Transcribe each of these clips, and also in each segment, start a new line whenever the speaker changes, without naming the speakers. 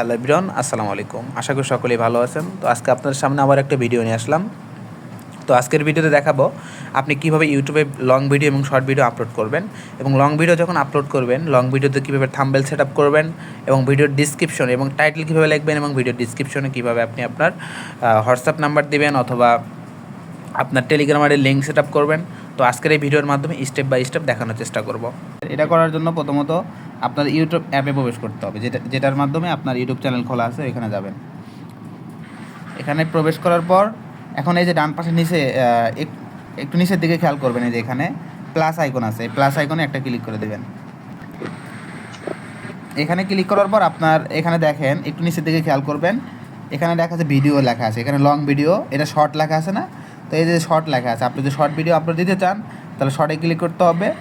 Hello বিরন আসসালামু আলাইকুম। আশা করি সকলেই ভালো আছেন। তো আজকে আপনাদের সামনে আবার একটা ভিডিও নিয়ে আসলাম। তো আজকের ভিডিওতে দেখাবো আপনি কীভাবে ইউটিউবে লং ভিডিও এবং শর্ট ভিডিও আপলোড করবেন এবং লং ভিডিও যখন আপলোড করবেন, লং ভিডিওতে কীভাবে থাম্বেল সেট আপ করবেন এবং ভিডিওর ডিসক্রিপশন এবং টাইটেল কীভাবে লিখবেন এবং ভিডিওর ডিসক্রিপশনে কীভাবে আপনি আপনার হোয়াটসঅ্যাপ নাম্বার দিবেন অথবা আপনার টেলিগ্রামের লিঙ্ক সেট আপ করবেন। তো আজকের এই ভিডিওর মাধ্যমে স্টেপ বাই স্টেপ দেখানোর চেষ্টা করব। এটা করার জন্য প্রথমত আপনার ইউটিউব অ্যাপে প্রবেশ করতে হবে। যেটা যেটার মাধ্যমে আপনার ইউটিউব চ্যানেল খোলা আছে এখানে যাবেন। এখানে প্রবেশ করার পর, এখন এই যে ডান পাশে নিচে এক- একটু নিচের দিকে খেয়াল করবেন, এই যে এখানে প্লাস আইকন আছে। প্লাস আইকনে একটা ক্লিক করে দেবেন। এখানে ক্লিক করার পর আপনার এখানে দেখেন, একটু নিচের দিকে খেয়াল করবেন। এখানে দেখা আছে ভিডিও লেখা আছে। এখানে লং ভিডিও এটা শর্ট লেখা আছে না? তো এই যে শর্ট লেখা আছে, আপনি যদি শর্ট ভিডিও আপলোড দিতে চান, তাহলে শর্টে ক্লিক করতে হবে।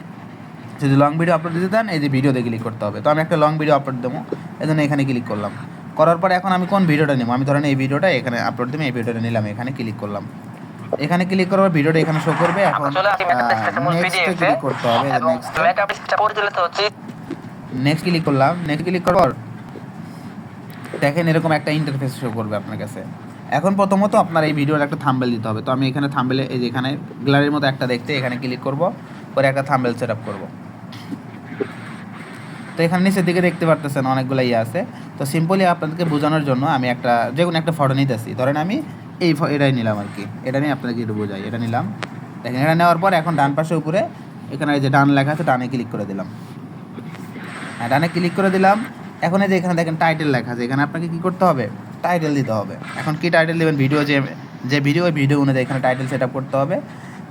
যদি লং ভিডিও আপলোড দিতে চান এই যে ভিডিওতে ক্লিক করতে হবে। তো আমি একটা লং ভিডিও আপলোড দেবো এই জন্য এখানে ক্লিক করলাম। করার পরে এখন আমি কোন ভিডিওটা নেব? আমি ধরেন এই ভিডিওটা এখানে আপলোড দেবো এই ভিডিওটা নিলাম এখানে ক্লিক করলাম। এখানে ক্লিক করার পর ভিডিওটা এখানে শো করবে এখন নেক্সটে ক্লিক করতে হবে নেক্সট নেক্সট ক্লিক করলাম নেক্সট ক্লিক করার দেখেন এরকম একটা ইন্টারফেস শো করবে আপনার কাছে। এখন প্রথমত আপনার এই ভিডিওর একটা থাম্বেল দিতে হবে। তো আমি এখানে থাম্বেলে এই যে এখানে গ্যালারির মতো একটা দেখতে এখানে ক্লিক করব পরে একটা থাম্বেল সেট আপ করব। তো এখানে নিচের দিকে দেখতে পারতেছেন অনেকগুলো ইয়ে আছে। তো সিম্পলি আপনাদেরকে বোঝানোর জন্য আমি একটা, যে কোনো একটা ফটো নিতেছি। ধরেন আমি এই এটাই নিলাম আর কি। এটা নিয়ে আপনাদেরকে একটু বোঝাই। এটা নিলাম। দেখেন, এটা নেওয়ার পর এখন ডান পাশে উপরে, এখানে যে ডান লেখা আছে, ডানে ক্লিক করে দিলাম। হ্যাঁ ডানে ক্লিক করে দিলাম। এখন এই যে এখানে দেখেন টাইটেল লেখা আছে। এখানে আপনাকে কী করতে হবে? টাইটেল দিতে হবে। এখন কি টাইটেল দেবেন? ভিডিও যে যে ভিডিও ভিডিও অনুযায়ী এখানে টাইটেল সেট করতে হবে।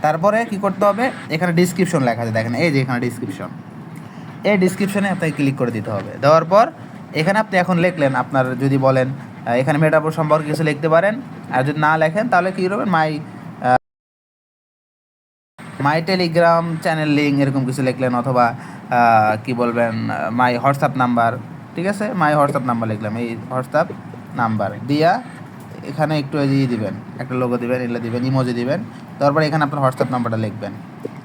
তারপরে কি করতে হবে? এখানে ডিসক্রিপশন লেখা আছে, দেখেন, এই যে এখানে ডিসক্রিপশন এই ডিসক্রিপশনে আপনাকে ক্লিক করে দিতে হবে। দেওয়ার পর, এখানে আপনি এখন লিখলেন, আপনার যদি বলেন এখানে মেটাপোর সম্পর্কে কিছু লিখতে পারেন, আর যদি না লেখেন, তাহলে কী করবেন? My my Telegram channel link এরকম কিছু লিখলেন, অথবা কি বলবেন মাই হোয়াটসঅ্যাপ নাম্বার ঠিক আছে? মাই হোয়াটসঅ্যাপ নাম্বার লিখলাম, এই হোয়াটসঅ্যাপ নাম্বার দিয়া এখানে একটু দিয়ে দিবেন, একটা লোগো দিবেন, এগুলো দিবেন ইমোজি দিবেন। তারপর এখানে আপনার হোয়াটসঅ্যাপ নাম্বারটা লিখবেন।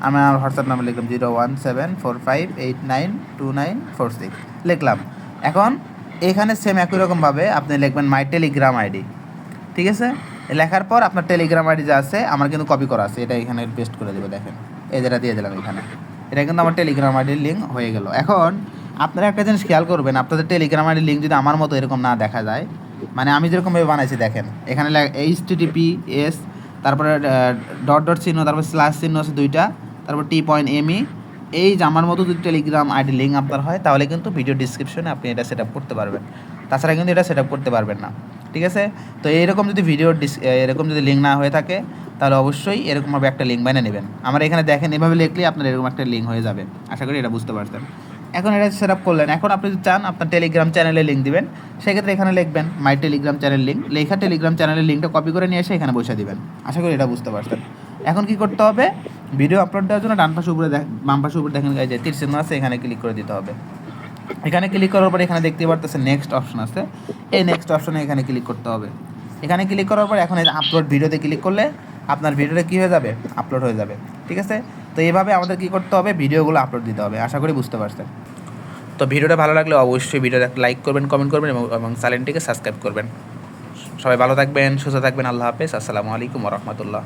আমি আমার হোয়াটসঅ্যাপ নাম্বার লিখলাম zero one seven four five eight nine two nine four six. লিখলাম। এখন এখানে সেম একই রকমভাবে আপনি লিখবেন মাই টেলিগ্রাম আইডি ঠিক আছে? লেখার পর আপনার টেলিগ্রাম আইডি যা আছে, আমার কিন্তু কপি করা আছে। এটা এখানে পেস্ট করে দেবে, দেখেন। এই যেটা দিয়ে দিলাম এখানে। এটা কিন্তু আমার টেলিগ্রাম আইডির লিঙ্ক হয়ে গেল। এখন আপনারা একটা জিনিস খেয়াল করবেন, আপনাদের টেলিগ্রাম আইডির লিঙ্ক যদি আমার মতো এরকম না দেখা যায় মানে আমি যেরকমভাবে বানাইছি, দেখেন। এখানে এইচ টিটিপি এস তারপরে ডট ডট চিহ্ন, তারপর স্ল্যাশ চিহ্ন আছে দুইটা, তারপর টি পয়েন্ট এমই এই জামার মতো যদি টেলিগ্রাম আইডি লিঙ্ক আপনার হয়, তাহলে কিন্তু ভিডিও ডিসক্রিপশনে আপনি এটা সেট করতে পারবেন। তাছাড়া কিন্তু এটা সেট করতে পারবেন না, ঠিক আছে? তো এইরকম যদি ভিডিও ডিস এরকম যদি লিঙ্ক না হয়ে থাকে, তাহলে অবশ্যই এরকমভাবে একটা লিঙ্ক বানিয়ে নেবেন। আমার এখানে দেখেন, এভাবে লিখলে আপনার এরকম একটা লিঙ্ক হয়ে যাবে। আশা করি এটা বুঝতে পারছেন। এখন এটা সেট আপ করলেন। এখন আপনি যদি চান, আপনার টেলিগ্রাম চ্যানেলে লিঙ্ক দিবেন। সেক্ষেত্রে এখানে লিখবেন মাই টেলিগ্রাম চ্যানেল লিঙ্ক লেখা টেলিগ্রাম চ্যানেলের লিঙ্কটা কপি করে নিয়ে এসে এখানে বসে দিবেন। আশা করি এটা বুঝতে পারছেন। এখন কি করতে হবে? ভিডিও আপলোড দেওয়ার জন্য ডান পাশে উপরে বাম পাশে উপরে দেখেন যে তীর চিহ্ন আছে, এখানে ক্লিক করে দিতে হবে। এখানে ক্লিক করার পর এখানে দেখতে পারতেছে নেক্সট অপশন আছে। এই নেক্সট অপশনে এখানে ক্লিক করতে হবে। এখানে ক্লিক করার পর এখন আপলোড ভিডিওতে ক্লিক করলে আপনার ভিডিওটা কী হয়ে যাবে? আপলোড হয়ে যাবে। ঠিক আছে? তো এইভাবে আমাদের কী করতে হবে? ভিডিওগুলো আপলোড দিতে হবে। আশা করি বুঝতে পারছেন। তো ভিডিওটা ভালো লাগলে অবশ্যই ভিডিওটা লাইক করবেন কমেন্ট করবেন এবং এবং চ্যানেলটিকে সাবস্ক্রাইব করবেন। সবাই ভালো থাকবেন, সুস্থ থাকবেন, আল্লাহ হাফেজ, আসসালামু আলাইকুম রহমতুল্লাহ।